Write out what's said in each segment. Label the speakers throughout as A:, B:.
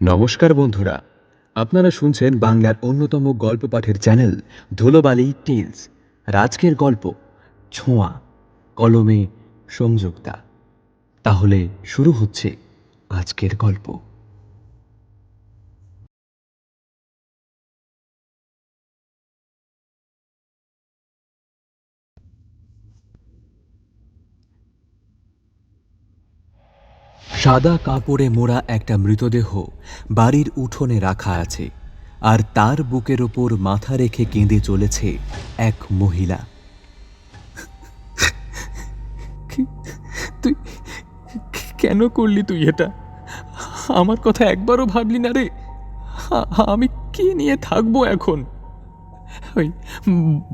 A: নমস্কার বন্ধুরা, আপনারা শুনছেন বাংলার অন্যতম গল্প পাঠের চ্যানেল ধুলোবালি টেলস। রাজকের গল্প, ছোঁয়া, কলমে সংযুক্তা তাহলে শুরু হচ্ছে আজকের গল্প। সাদা কাপড়ে মোড়া একটা মৃতদেহ বাড়ির উঠোনে রাখা আছে, আর তার বুকের ওপর মাথা রেখে কেঁদে চলেছে এক মহিলা।
B: তুই কেন করলি তুই এটা? আমার কথা একবারও ভাবলি না রে। আমি কি নিয়ে থাকব এখন? ওই,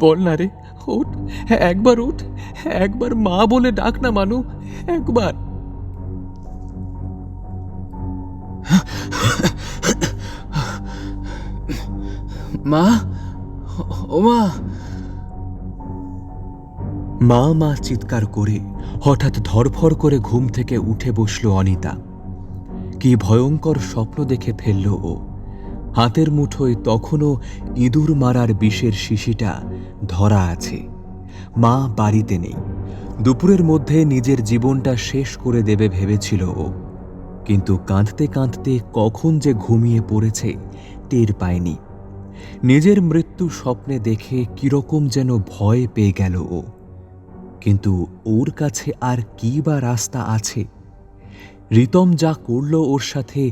B: বল না রে, ওঠ, একবার উঠ একবার মা বলে ডাক না মানু, একবার। মা? মা
A: মা চিৎকার করে হঠাৎ ধরফর করে ঘুম থেকে উঠে বসল অনিতা। কি ভয়ঙ্কর স্বপ্ন দেখে ফেলল ও। হাতের মুঠোয় তখনও ইঁদুর মারার বিষের শিশিটা ধরা আছে। মা বাড়িতে নেই। দুপুরের মধ্যে নিজের জীবনটা শেষ করে দেবে ভেবেছিল ও। কিন্তু কাঁদতে কাঁদতে কখন যে ঘুমিয়ে পড়েছে টের পায়নি। নিজের মৃত্যু স্বপ্নে দেখে কীরকম যেন ভয় পেয়ে গেল ও। কিন্তু ওর কাছে আর কি বা রাস্তা আছে? রিতম যা করল ওর সাথে,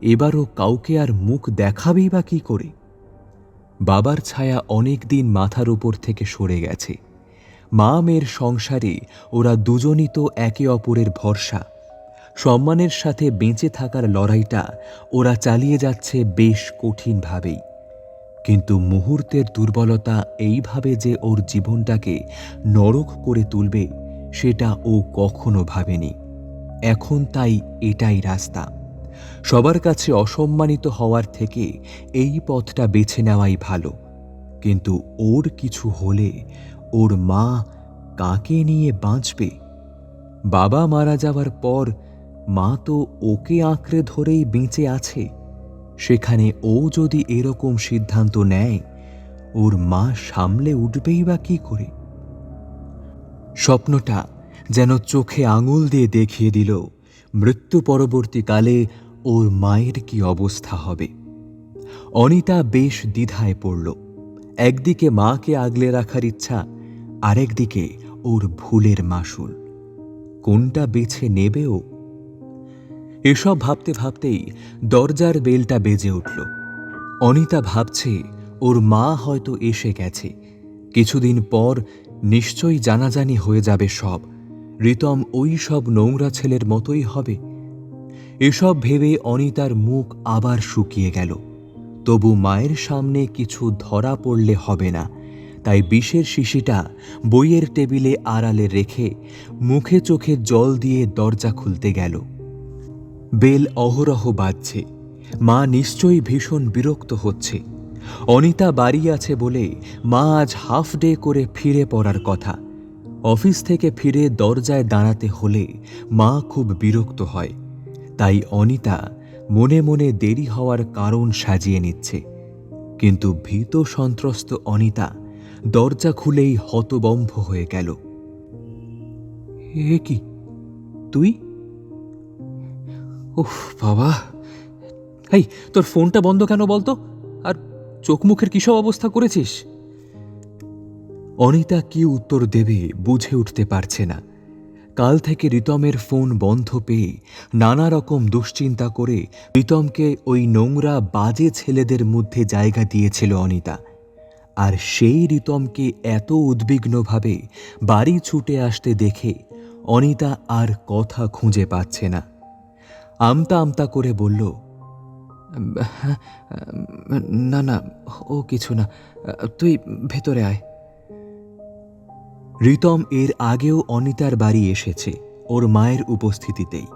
A: এবারও কাউকে আর মুখ দেখাবেই বা কি করে? বাবার ছায়া অনেক দিন মাথার উপর থেকে সরে গেছে। মা মেয়ের সংসারে ওরা দুজনই তো একে অপরের ভরসা। সম্মানের সাথে বেঁচে থাকার লড়াইটা ওরা চালিয়ে যাচ্ছে বেশ কঠিনভাবেই। কিন্তু মুহূর্তের দুর্বলতা এইভাবে যে ওর জীবনটাকে নরক করে তুলবে, সেটা ও কখনো ভাবেনি। এখন তাই এটাই রাস্তা। সবার কাছে অসম্মানিত হওয়ার থেকে এই পথটা বেছে নেওয়াই ভালো। কিন্তু ওর কিছু হলে ওর মা কাকে নিয়ে বাঁচবে? বাবা মারা যাওয়ার পর মা তো ওকে আঁকড়ে ধরেই বেঁচে আছে। সেখানে ও যদি এরকম সিদ্ধান্ত নেয়, ওর মা সামলে উঠবেই বা কি করে? স্বপ্নটা যেন চোখে আঙুল দিয়ে দেখিয়ে দিল, মৃত্যু পরবর্তীকালে ওর মায়ের কি অবস্থা হবে। অনিতা বেশ দ্বিধায় পড়ল। একদিকে মাকে আগলে রাখার ইচ্ছা, আরেকদিকে ওর ভুলের মাসুল কোনটা বেছে নেবে ও এসব ভাবতে ভাবতেই দরজার বেলটা বেজে উঠল। অনিতা ভাবছে, ওর মা হয়তো এসে গেছে। কিছুদিন পর নিশ্চয়ই জানাজানি হয়ে যাবে সব। রিতম ওই সব নোংরা ছেলের মতোই হবে। এসব ভেবে অনিতার মুখ আবার শুকিয়ে গেল। তবু মায়ের সামনে কিছু ধরা পড়লে হবে না। তাই বিষের শিশিটা বইয়ের টেবিলে আড়ালে রেখে মুখে চোখে জল দিয়ে দরজা খুলতে গেল। বেল অহরহ বাজছে। মা নিশ্চয়ই ভীষণ বিরক্ত হচ্ছে। অনিতা বাড়ি আছে বলে মা আজ হাফ ডে করে ফিরে পড়ার কথা। অফিস থেকে ফিরে দরজায় দাঁড়াতে হলে মা খুব বিরক্ত হয়। তাই অনিতা মনে মনে দেরি হওয়ার কারণ সাজিয়ে নিচ্ছে। কিন্তু ভীত সন্ত্রস্ত অনিতা দরজা খুলেই হতবম্ভ হয়ে গেল। এ কি? তুই? উফ, বাবা। এই, তোর ফোনটা বন্ধ কেন বলতো? আর চোখ মুখের কিসব অবস্থা করেছিস? অনিতা কি উত্তর দেবে বুঝে উঠতে পারছে না। কাল থেকে রিতমের ফোন বন্ধ পেয়ে নানা রকম দুশ্চিন্তা করে রিতমকে ওই নোংরা, বাজে ছেলেদের মধ্যে জায়গা দিয়েছিল অনিতা। আর সেই রিতমকে এত উদ্বিগ্নভাবে বাড়ি ছুটে আসতে দেখে অনিতা আর কথা খুঁজে পাচ্ছে না। আমতা আমতা করে বলল "হ্যাঁ, না না ও কিছু না তুই ভেতরে আয়। রিতম এর আগেও অনিতার বাড়ি এসেছে ওর মায়ের উপস্থিতিতেই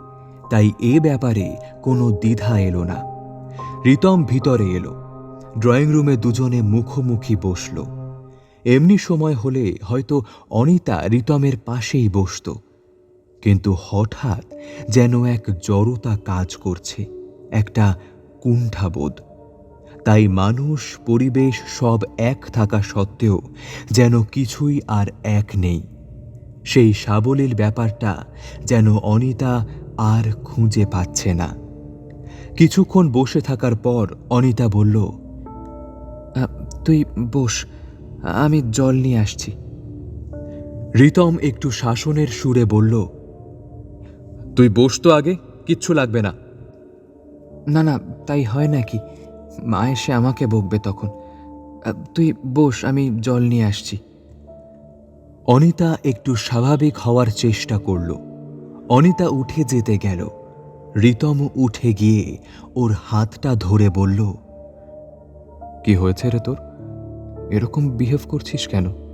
A: তাই এ ব্যাপারে কোনো দ্বিধা এলো না। রিতম ভিতরে এলো ড্রয়িং রুমে দুজনে মুখোমুখি বসল। এমনি সময় হলে হয়তো অনিতা রিতমের পাশেই বসত। কিন্তু হঠাৎ যেন এক জড়তা কাজ করছে, একটা কুণ্ঠাবোধ। তাই মানুষ, পরিবেশ সব এক থাকা সত্ত্বেও যেন কিছুই আর এক নেই। সেই সাবলীল ব্যাপারটা যেন অনিতা আর খুঁজে পাচ্ছে না। কিছুক্ষণ বসে থাকার পর অনিতা বলল তুই বস, আমি জল নিয়ে আসছি। রিতম একটু শাসনের সুরে বলল তুই বস তো আগে কিচ্ছু লাগবে না। না না তাই হয় নাকি? মা এসে আমাকে বকবে তখন। তুই বস আমি জল নিয়ে আসছি। অনিতা একটু স্বাভাবিক হওয়ার চেষ্টা করল। অনিতা উঠে যেতে গেল। রিতম উঠে গিয়ে ওর হাতটা ধরে বলল কি হয়েছে রে তোর? এরকম বিহেভ করছিস কেন?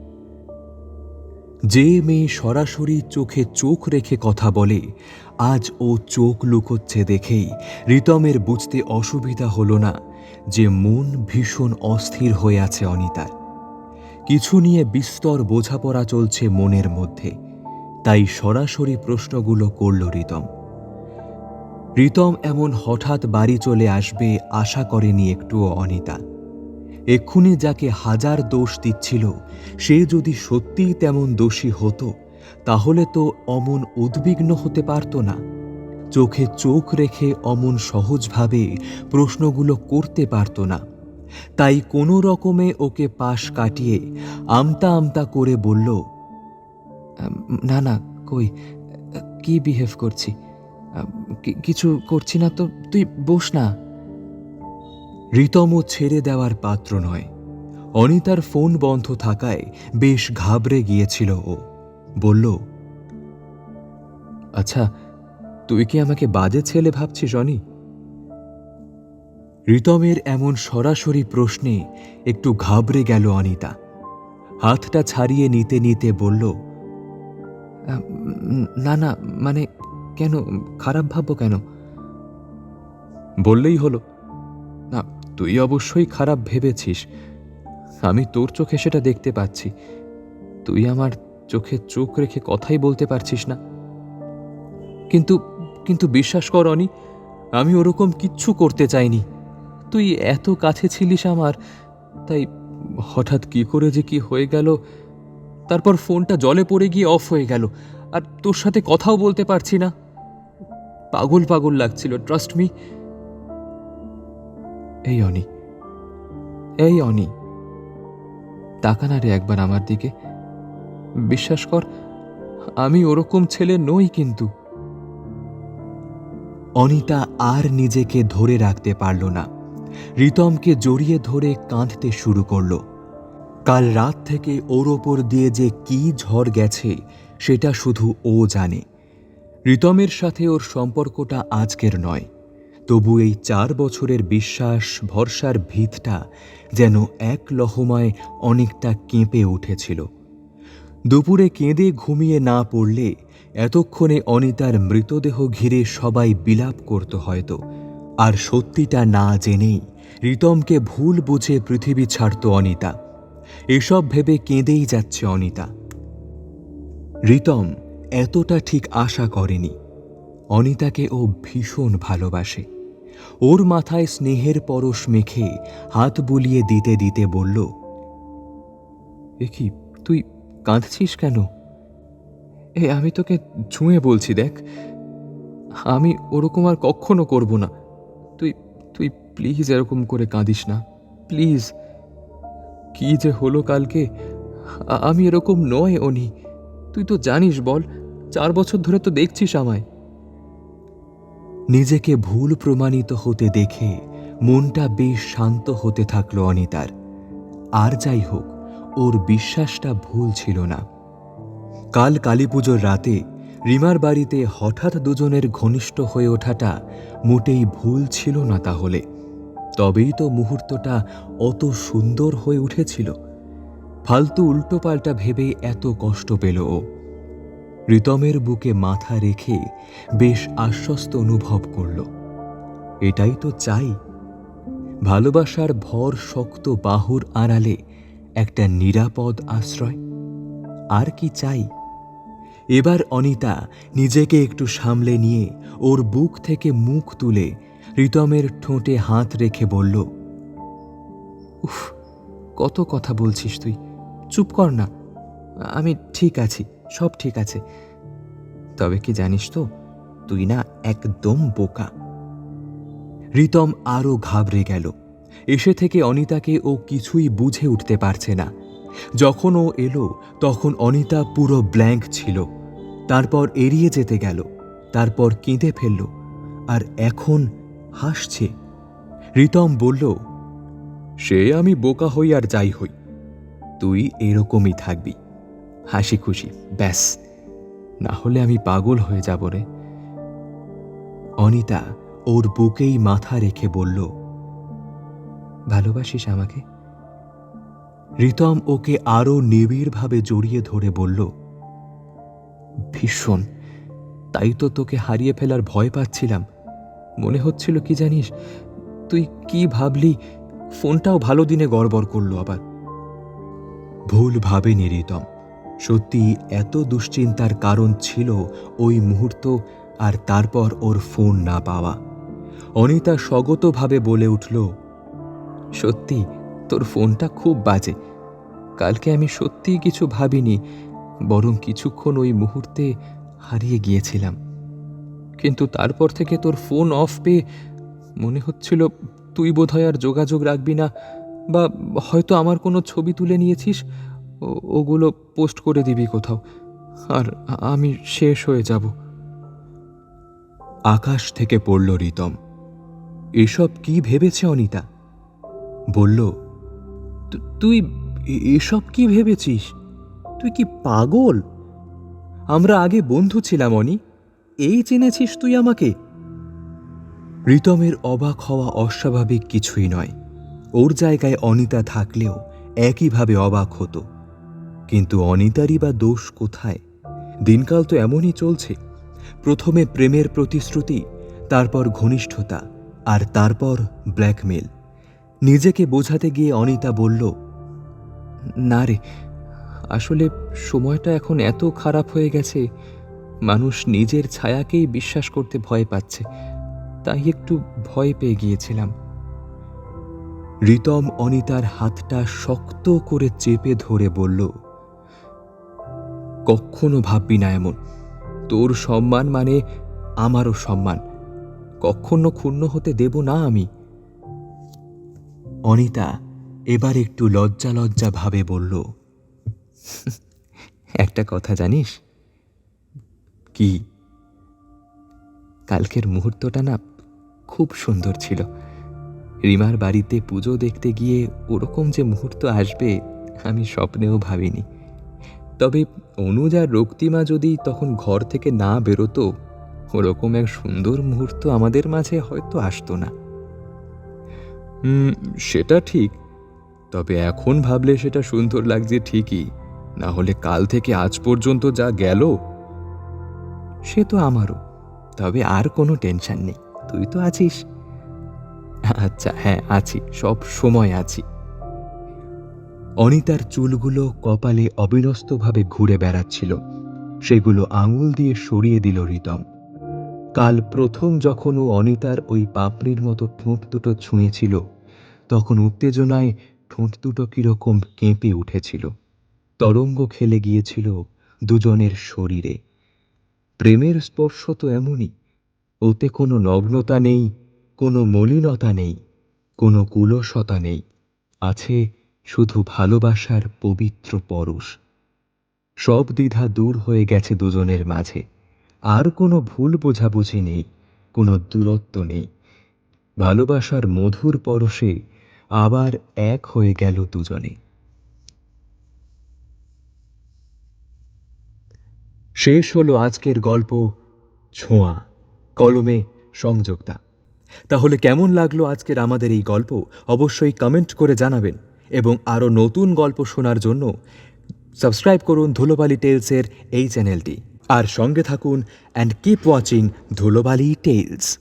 A: যে মেয়ে সরাসরি চোখে চোখ রেখে কথা বলে, আজ ও চোখ লুকোচ্ছে দেখেই রিতমের বুঝতে অসুবিধা হলো না যে মন ভীষণ অস্থির হয়ে আছে অনিতার। কিছু নিয়ে বিস্তর বোঝাপড়া চলছে মনের মধ্যে, তাই সরাসরি প্রশ্নগুলো করল রিতম। রিতম এমন হঠাৎ বাড়ি চলে আসবে আশা করেনি একটুও অনিতা। এক্ষুনি যাকে হাজার দোষ দিচ্ছিল, সে যদি সত্যিই তেমন দোষী হতো, তাহলে তো অমন উদ্বিগ্ন হতে পারত না। চোখে চোখ রেখে অমন সহজভাবে প্রশ্নগুলো করতে পারত না। তাই কোনো রকমে ওকে পাশ কাটিয়ে আমতা আমতা করে বলল, না না, কই, কি বিহেভ করছি? কিছু করছি না তো, তুই বস না। রিতমও ছেড়ে দেওয়ার পাত্র নয়। অনিতার ফোন বন্ধ থাকায় বেশ ঘাবড়ে গিয়েছিল ও। বলল আচ্ছা তুই কি আমাকে বাজে ছেলে ভাবছিস, অনি? রিতমের এমন সরাসরি প্রশ্নে একটু ঘাবড়ে গেল অনিতা। হাতটা ছাড়িয়ে নিতে নিতে বলল, না না মানে কেন, খারাপ ভাববো কেন? বললেই হলো। তুই অবশ্যই খারাপ ভেবেছিস। আমি তোর চোখে সেটা দেখতে পাচ্ছি। তুই আমার চোখে চোখ রেখে কথাই বলতে পারছিস না। কিন্তু কিন্তু বিশ্বাস কর অনি, আমি ওরকম কিচ্ছু করতে চাইনি। তুই এত কাছে ছিলিস আমার, তাই হঠাৎ কি করে যে কি হয়ে গেল, তারপর ফোনটা জলে পড়ে গিয়ে অফ হয়ে গেল, আর তোর সাথে কথাও বলতে পারছি না। পাগল পাগল লাগছিল ট্রাস্ট মি এই অনি এই অনি। তাকা না রে একবার আমার দিকে। বিশ্বাস কর, আমি ওরকম ছেলে নই কিন্তু। অনিতা আর নিজেকে ধরে রাখতে পারল না। রিতমকে জড়িয়ে ধরে কাঁদতে শুরু করল। কাল রাত থেকে ওর ওপর দিয়ে যে কি ঝড় গেছে, সেটা শুধু ও জানে। রিতমের সাথে ওর সম্পর্কটা আজকের নয়। তবু এই চার বছরের বিশ্বাস, ভরসার ভিতটা যেন এক লহমায় অনেকটা কেঁপে উঠেছিল। দুপুরে কেঁদে ঘুমিয়ে না পড়লে এতক্ষণে অনিতার মৃতদেহ ঘিরে সবাই বিলাপ করত হয়তো। আর সত্যিটা না জেনেই রিতমকে ভুল বুঝে পৃথিবী ছাড়ত অনিতা। এসব ভেবে কেঁদেই যাচ্ছে অনিতা। রিতম এতটা ঠিক আশা করেনি। অনিতাকে ও ভীষণ ভালোবাসে। ওর মাথায় স্নেহের পরশ মেখে হাত বুলিয়ে দিতে দিতে বলল কি, তুই কাঁদছিস কেন? এ, আমি তোকে ছুঁয়ে বলছি, দেখ। আমি ওরকম আর কখনো করব না। তুই তুই প্লিজ এরকম করে কাঁদিস না প্লিজ কি যে হলো কালকে? আমি এরকম নয়, অনি। তুই তো জানিস বল, চার বছর ধরে তো দেখছিস আমায়। নিজেকে ভুল প্রমাণিত হতে দেখে মনটা বেশ শান্ত হতে থাকল অনিতার। আর যাই হোক, ওর বিশ্বাসটা ভুল ছিল না। কাল কালীপুজোর রাতে রিমার বাড়িতে হঠাৎ দুজনের ঘনিষ্ঠ হয়ে ওঠাটা মোটেই ভুল ছিল না তাহলে। তবেই তো মুহূর্তটা অত সুন্দর হয়ে উঠেছিল। ফালতু উল্টোপাল্টা ভেবে এত কষ্ট পেল ও। রিতমের বুকে মাথা রেখে বেশ আশ্বস্ত অনুভব করল। এটাই তো চাই। ভালোবাসার ভর শক্ত বাহুর আড়ালে একটা নিরাপদ আশ্রয়। আর কি চাই? এবার অনিতা নিজেকে একটু সামলে নিয়ে ওর বুক থেকে মুখ তুলে রিতমের ঠোঁটে হাত রেখে বলল,
B: উফ, কত কথা বলছিস তুই। চুপ কর না। আমি ঠিক আছি। সব ঠিক আছে। তবে কি জানিস তো, তুই না একদম বোকা।
A: রিতম আরও ঘাবড়ে গেল। এসে থেকে অনিতাকে ও কিছুই বুঝে উঠতে পারছে না। যখন ও এলো, তখন অনিতা পুরো ব্ল্যাঙ্ক ছিল। তারপর এড়িয়ে যেতে গেল, তারপর কেঁদে ফেলল, আর এখন হাসছে। রিতম বলল, সে আমি বোকা হই আর যাই হই। তুই এরকমই থাকবি। হাসি খুশি ব্যাস। না হলে আমি পাগল হয়ে যাব রে। অনিতা ওর বুকেই মাথা রেখে বলল, ভালোবাসিস আমাকে? রিতম ওকে আরও নিবিড়ভাবে জড়িয়ে ধরে বলল, ভীষণ। তাই তো তোকে হারিয়ে ফেলার ভয় পাচ্ছিলাম। মনে হচ্ছিল কি জানিস, তুই কি ভাবলি, ফোনটাও ভালো দিনে গড়বড় করল আবার। ভুল ভাবেনি রিতম। সত্যি এত দুশ্চিন্তার কারণ ছিল ওই মুহূর্ত আর তারপর ওর ফোন না পাওয়া। অনিতা স্বগতভাবে বলে উঠল, সত্যি, তোর ফোনটা খুব বাজে। কালকে আমি সত্যিই কিছু ভাবিনি, বরং কিছুক্ষণ ওই মুহূর্তে হারিয়ে গিয়েছিলাম। কিন্তু তারপর থেকে তোর ফোন অফ পেয়ে মনে হচ্ছিল তুই বোধহয় আর যোগাযোগ রাখবি না, বা হয়তো আমার কোনো ছবি তুলে নিয়েছিস ওগুলো পোস্ট করে দিবি কোথাও। আর আমি শেষ হয়ে যাব। আকাশ থেকে পড়ল রিতম। এসব কি ভেবেছে অনিতা? বলল, "তু- তুই এসব কি ভেবেছিস? তুই কি পাগল? আমরা আগে বন্ধু ছিলাম, অনি। এই চিনেছিস তুই আমাকে? রিতমের অবাক হওয়া অস্বাভাবিক কিছুই নয়। ওর জায়গায় অনিতা থাকলেও একইভাবে অবাক হতো। কিন্তু অনিতারই বা দোষ কোথায়? দিনকাল তো এমনই চলছে। প্রথমে প্রেমের প্রতিশ্রুতি, তারপর ঘনিষ্ঠতা, আর তারপর ব্ল্যাকমেল। নিজেকে বোঝাতে গিয়ে অনিতা বলল, না রে, আসলে সময়টা এখন এত খারাপ হয়ে গেছে। মানুষ নিজের ছায়াকেই বিশ্বাস করতে ভয় পাচ্ছে। তাই একটু ভয় পেয়ে গিয়েছিলাম। রিতম অনিতার হাতটা শক্ত করে চেপে ধরে বলল কখনো ভাববি না এমন। তোর সম্মান মানে আমারও সম্মান। কখনো ক্ষুণ্ণ হতে দেব না আমি। অনিতা এবার একটু লজ্জা লজ্জা ভাবে বলল, একটা কথা জানিস? কি? কালকের মুহূর্তটা না খুব সুন্দর ছিল। রিমার বাড়িতে পুজো দেখতে গিয়ে ওরকম যে মুহূর্ত আসবে আমি স্বপ্নেও ভাবিনি। তবে অনুজ আর রক্তিমা যদি তখন ঘর থেকে না বেরোতো, ওরকম এক সুন্দর মুহূর্ত আমাদের মাঝে হয়তো আসতো না। সেটা ঠিক, তবে এখন ভাবলে সেটা সুন্দর লাগছে ঠিকই, না হলে কাল থেকে আজ পর্যন্ত যা গেল, সে তো আমারও, তবে আর কোনো টেনশন নেই, তুই তো আছিস। আচ্ছা হ্যাঁ আছি, সব সময় আছি। অনিতার চুলগুলো কপালে অবিনস্তভাবে ঘুরে বেড়াচ্ছিল। সেগুলো আঙুল দিয়ে সরিয়ে দিল রিতম। কাল প্রথম যখন ও অনিতার ওই পাপড়ির মতো ঠোঁট দুটো ছুঁয়েছিল, তখন উত্তেজনায় ঠোঁট দুটো কীরকম কেঁপে উঠেছিল। তরঙ্গ খেলে গিয়েছিল দুজনের শরীরে। প্রেমের স্পর্শ তো এমনই, ওতে কোনো নগ্নতা নেই, কোনো মলিনতা নেই, কোনো কুলসতা নেই, আছে শুধু ভালোবাসার পবিত্র পরশ। সব দ্বিধা দূর হয়ে গেছে দুজনের মাঝে। আর কোনো ভুল বোঝাবুঝি নেই, কোনো দূরত্ব নেই। ভালোবাসার মধুর পরশে আবার এক হয়ে গেল দুজনে। শেষ হলো আজকের গল্প ছোঁয়া, কলমে সংযোগতা তাহলে কেমন লাগল আজকের আমাদের এই গল্প? অবশ্যই কমেন্ট করে জানাবেন। এবং আরও নতুন গল্প শোনার জন্য সাবস্ক্রাইব করুন ধুলোবালি টেলসের এই চ্যানেলটি। আর সঙ্গে থাকুন and keep watching Dhulobali Tales